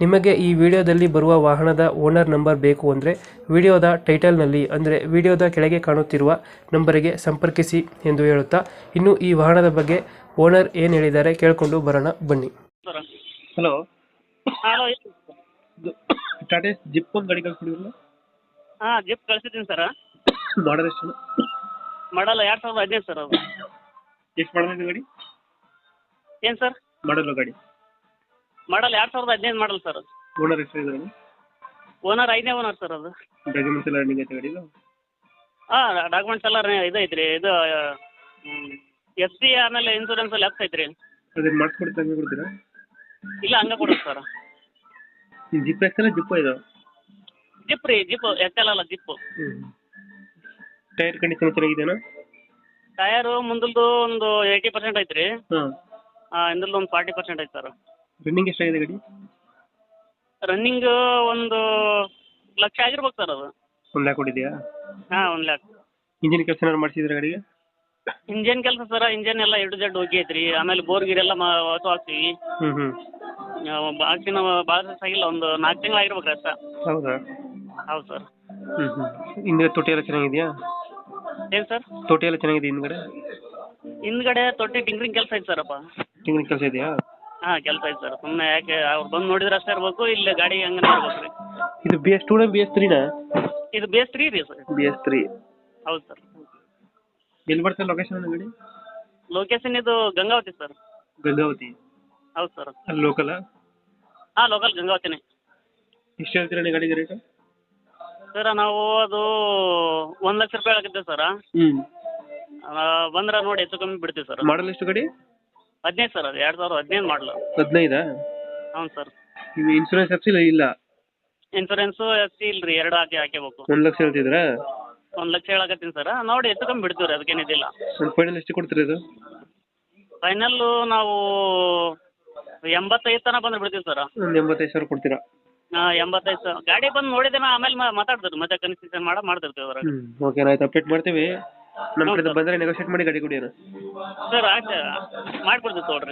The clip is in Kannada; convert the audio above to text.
ನಿಮಗೆ ಈ ವಿಡಿಯೋದಲ್ಲಿ ಬರುವ ವಾಹನದ ಓನರ್ ನಂಬರ್ ಬೇಕು ಅಂದರೆ ವಿಡಿಯೋದ ಟೈಟಲ್ನಲ್ಲಿ ಅಂದರೆ ವಿಡಿಯೋದ ಕೆಳಗೆ ಕಾಣುತ್ತಿರುವ ನಂಬರಿಗೆ ಸಂಪರ್ಕಿಸಿ ಎಂದು ಹೇಳುತ್ತಾ ಇನ್ನು ಈ ವಾಹನದ ಬಗ್ಗೆ ಓನರ್ ಏನು ಹೇಳಿದ್ದಾರೆ ಕೇಳಿಕೊಂಡು ಬರೋಣ ಬನ್ನಿ. ಹಲೋ. ಹಲೋ ಟಾಟಾ ಜಿಪ್ ಒಂದು ಗಾಡಿ ಹಾಂ ಜಿಪ್ ಕಳಿಸಿದ್ದೀನಿ ಸರ್. ಮಾಡಲ್ ಎಷ್ಟು ಮಾಡಲ್ಲ ಎರಡು ಸಾವಿರದ ಹದಿನೈದು ಸರ್ ಅದು. ಎಷ್ಟು ಮಾಡಲ್ ಗಾಡಿ? ಏನು ಸರ್? ಮಾಡಲ್ಲ ಗಾಡಿ. ಮಾಡಲ್ ಎರಡ್ ಸಾವಿರದ ಹದಿನೈದು ಮಾಡಲ್ ಸರ್ ಓನರ್ ಎಷ್ಟು ಇದ್ದಾರೆ ಓನರ್ ಐದನೇ ಓನರ್ ಸರ್ ಅದು. ಡಾಕ್ಯುಮೆಂಟ್ಸ್ ಎಲ್ಲ ರನ್ನಿಂಗ್ ಐತೆ ಗಾಡಿದು? ಹಾಂ ಡಾಕ್ಯುಮೆಂಟ್ಸ್ ಎಲ್ಲ ಇದು ಐತ್ರಿ ಇದು ಎಫ್ ಸಿ ಆಮೇಲೆ ಇನ್ಸೂರೆನ್ಸ್ ಎಲ್ಲ ಐತ್ರಿ ಅದನ್ನ ಹಂಗೆ ಕೊಡ್ತೀರಾ? ಇಲ್ಲ ಹಂಗೆ ಕೊಡೋದು ಸರ್ ಜಿಪ್ ಎಕ್ಸಲ್ಲ ಜಿಪ್ ಇದು? ಜಿಪ್ ರೀ ಜಿಪ್ ಅಲ್ಲ ಜಿಪ್ಪು ಟೈರ್ ಕಂಡೀಷನ್ ಚೆನ್ನಾಗಿದೆಯಾ ಟೈರು ಮುಂದಲ್ದು ಒಂದು ಏಯ್ಟಿ ಪರ್ಸೆಂಟ್ ಐತ್ರಿ. ಹಾಂ. ಹಿಂದಲ್ದು ಒಂದು ಫಾರ್ಟಿ ಪರ್ಸೆಂಟ್ ಐತೆ ಸರ್ ರನ್ನಿಂಗ್ ಎಷ್ಟಾಗಿದೆ ಗಾಡಿ? ರನ್ನಿಂಗ್ ಒಂದು ಲಕ್ಷ ಆಗಿರ್ಬೇಕು ಸರ್ ಅದು. ಒಂದು ಲ್ಯಾಕ್ ಕೊಟ್ಟಿದೆಯಾ ಹಾಂ ಒಂದು ಲ್ಯಾಕ್ ಇಂಜಿನ್ ಕೆಲಸ ಏನಾದ್ರು ಮಾಡಿಸಿದ್ರೆ ಗಾಡಿಗೆ? ಇಂಜಿನ್ ಕೆಲಸ ಸರ್ ಇಂಜನ್ ಎಲ್ಲ ಎರಡು ಜಡ್ ಹೋಗಿ ಐತ್ರಿ ಆಮೇಲೆ ಬೋರ್ ಗೀರ್ ಎಲ್ಲ ಮ- ಹೊಸ ಹಾಕ್ತೀವಿ. ಹ್ಞೂ ಹ್ಞೂ ಬಾಕ್ಸಿನ ಭಾಳ ದಿವಸ ಆಗಿಲ್ಲ ಒಂದು ನಾಲ್ಕು ತಿಂಗಳು ಆಗಿರ್ಬೇಕು ಅಷ್ಟ. ಹೌದಾ? ಹೌದು ಸರ್. ಹ್ಞೂ ಹ್ಞೂ ಹಿಂದೆ ತೊಟ್ಟಿ ಎಲ್ಲ ಚೆನ್ನಾಗಿದೆಯಾ? ಏನು ಸರ್? ತೊಟ್ಟಿ ಎಲ್ಲ ಚೆನ್ನಾಗಿದೆ ಹಿಂದ್ಗಡೆ? ಹಿಂದ್ಗಡೆ ತೊಟ್ಟಿ ಟಿಂಕ್ರಿಂಗ್ ಕೆಲಸ ಐತೆ ಸರಪ್ಪ ತಿಂಗಳ ಕೆಲಸ ಇದೆಯಾ? ಹಾಂ ಕೆಲಸ ಐತೆ ಸರ್ ಸುಮ್ಮನೆ ಯಾಕೆ ಅವ್ರು ಬಂದು ನೋಡಿದ್ರೆ ಅಷ್ಟೇ ಇರ್ಬೇಕು ಇಲ್ಲಿ ಗಾಡಿ ಹಂಗೆ ಇರ್ಬೇಕು ರೀ ಇದು ಬಿ ಎಸ್ ಟೂನ ಬಿ ಎಸ್ ತ್ರೀನಾ ಇದು ಬೇಸ್ ತ್ರೀ ರೀ ಸರ್ ಬಿ ಎಸ್ ತ್ರೀ ಹೌದು ಸರ್ ಎಲ್ಲಿ ಬರ್ತದೆ ಲೊಕೇಶನ್ ಗಾಡಿ ಲೊಕೇಶನ್ ಇದು ಗಂಗಾವತಿ ಸರ್ ಗಂಗಾವತಿ. ಹೌದು ಸರ್ ಅಲ್ಲಿ ಲೋಕಲ್ ಹಾ ಲೋಕಲ್ ಗಂಗಾವತಿನೇ. ಎಷ್ಟು ಹೇಳ್ತೀರಾ ಗಾಡಿಗೆ ರೇಟ್ ಸರ್ ನಾವು ಅದು ಒಂದ್ ಲಕ್ಷ ರೂಪಾಯಿ ಆಗುತ್ತೆ ಸರ್ ಹ್ಞೂ ಬಂದ್ರೆ ನೋಡಿ ಹೆಚ್ಚು ಕಮ್ಮಿ ಬಿಡ್ತೀವಿ ಸರ್ ಮಾಡಲ್ ಎಷ್ಟು ಗಾಡಿ? ಹದಿನೈದು ಸರ್ ಅದು ಎರಡು ಸಾವಿರದ ಹದಿನೈದು ಮಾಡಲು ಹದಿನೈದಾ? ಹೌದು ಸರ್. ನೀವು ಇನ್ಶೂರೆನ್ಸ್ ಹಾಕ್ಸಿಲ್ಲ ಇಲ್ಲ ಇನ್ಸೂರೆನ್ಸು ಎಫ್ ಸಿ ಇಲ್ರಿ ಎರಡು ಹಾಕಿ ಹಾಕಬೇಕು. ಒಂದು ಲಕ್ಷ ಹೇಳ್ತಿದ್ರಾ ಒಂದು ಲಕ್ಷ ಹೇಳಕತ್ತೀನಿ ಸರ್. ನೋಡಿ ಹೆಚ್ಚು ಕಮ್ಮಿ ಬಿಡ್ತೀವಿ ರೀ ಅದಕ್ಕೇನಿದಿಲ್ಲ ಒಂದು ಫೈನಲ್ ಎಷ್ಟು ಕೊಡ್ತೀರಾ ಇದು ಫೈನಲ್ಲು ನಾವು ಎಂಬತ್ತೈದು ತನಕ ಬಂದ್ರೆ ಬಿಡ್ತೀವಿ ಸರ್. ಒಂದು ಎಂಬತ್ತೈದು ಸಾವಿರ ಕೊಡ್ತೀರಾ? ಹಾಂ ಎಂಬತ್ತೈದು ಸಾವಿರ. ಗಾಡಿ ಬಂದು ನೋಡಿದ್ರೆ ಆಮೇಲೆ ಮಾತಾಡ್ತೀರಿ ಮತ್ತೆ ಕನ್ಸೆಷನ್ ಮಾಡಿ ಮಾಡ್ತಿರ್ತೀವಿ ಅದ್ರಾಗ ಹ್ಞೂ ಓಕೆ ಆಯ್ತು ಅಪ್ಡೇಟ್ ಮಾಡ್ತೀವಿ. ನಮ್ಮ ಹೌದು ಕಡೆ ಬಂದ್ರೆ ಬಂದರೆ ನೆಗೋಷಿಯೇಟ್ ಮಾಡಿ ಗಾಡಿ ಕೊಡಿ ಸರ್ ಆಯ್ತು. ಮಾಡಿಕೊಡ್ತೀವಿ ತೊಗೊಳ್ರಿ.